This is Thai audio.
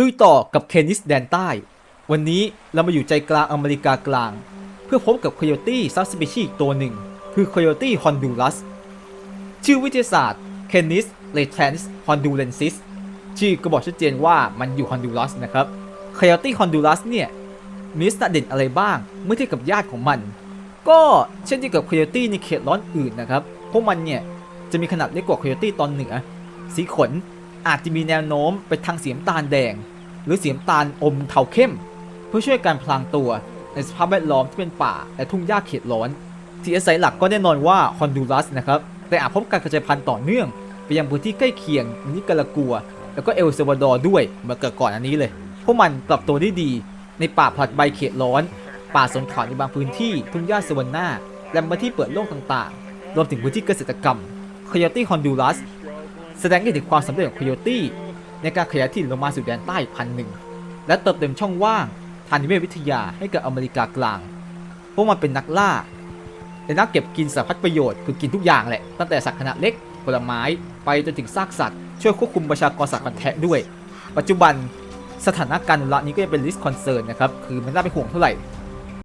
ลุยต่อกับเคนิสแดนใต้ วันนี้เรามาอยู่ใจกลางอเมริกากลาง เพื่อพบกับโคโยตี้ซับสเปชีอีกตัวหนึ่ง คือโคโยตี้ฮอนดูรัส ชื่อวิทยาศาสตร์ Canis latens hondurensis ชื่อก็บอกชัดเจนว่ามันอยู่ฮอนดูรัสนะครับ Coyote Honduras เนี่ยมีลักษณะเด่นอะไรบ้างเมื่อเทียบกับญาติของมัน ก็เช่นเดียวกับ Coyote ในเขตร้อนอื่นนะครับ พวกมันเนี่ยจะมีขนาดเล็กกว่า Coyote ตอนเหนือ สีขน อาจจะมีแนวโน้มไปทางสีน้ำตาลแดง หรือสีน้ำตาลอมเทาเข้ม เพื่อช่วยการพลางตัวในสภาพแวดล้อมที่เป็นป่าและทุ่งหญ้าเขตร้อนที่อาศัยหลักก็แน่นอนว่าฮอนดูรัสนะครับแต่อาจพบการกระจายพันธุ์ต่อเนื่องไปยังพื้นที่ใกล้เคียงนิการากัว แล้วก็เอลซัลวาดอร์ด้วยเมื่อเกิดก่อนอันนี้เลย พวกมันปรับตัวได้ดี ในป่าผลัดใบเขตร้อน ป่าสนเขาในบางพื้นที่ทุ่งหญ้าสวรรณาและพื้นที่เปิดโล่งต่างๆ รวมถึงพื้นที่เกษตรกรรม Coyote Honduras แสดงให้เห็นถึงความสำเร็จของ Coyote ในการขยายถิ่นลงมาสู่แดนใต้พันหนึ่งและเติมเต็มช่องว่างทางนิเวศวิทยาให้กับอเมริกากลาง พวกมันเป็นนักล่าและนักเก็บกินสารพัดประโยชน์คือกินทุกอย่างแหละ ตั้งแต่สัตว์ขนาดเล็กผลไม้ไปจนถึงซากสัตว์ช่วยควบคุมประชากรสัตว์พันธุ์แทะด้วย ปัจจุบันสถานการอนุรักษ์นี้ก็ยังเป็น list concern นะครับ คือมันน่าเป็นห่วงเท่าไหร่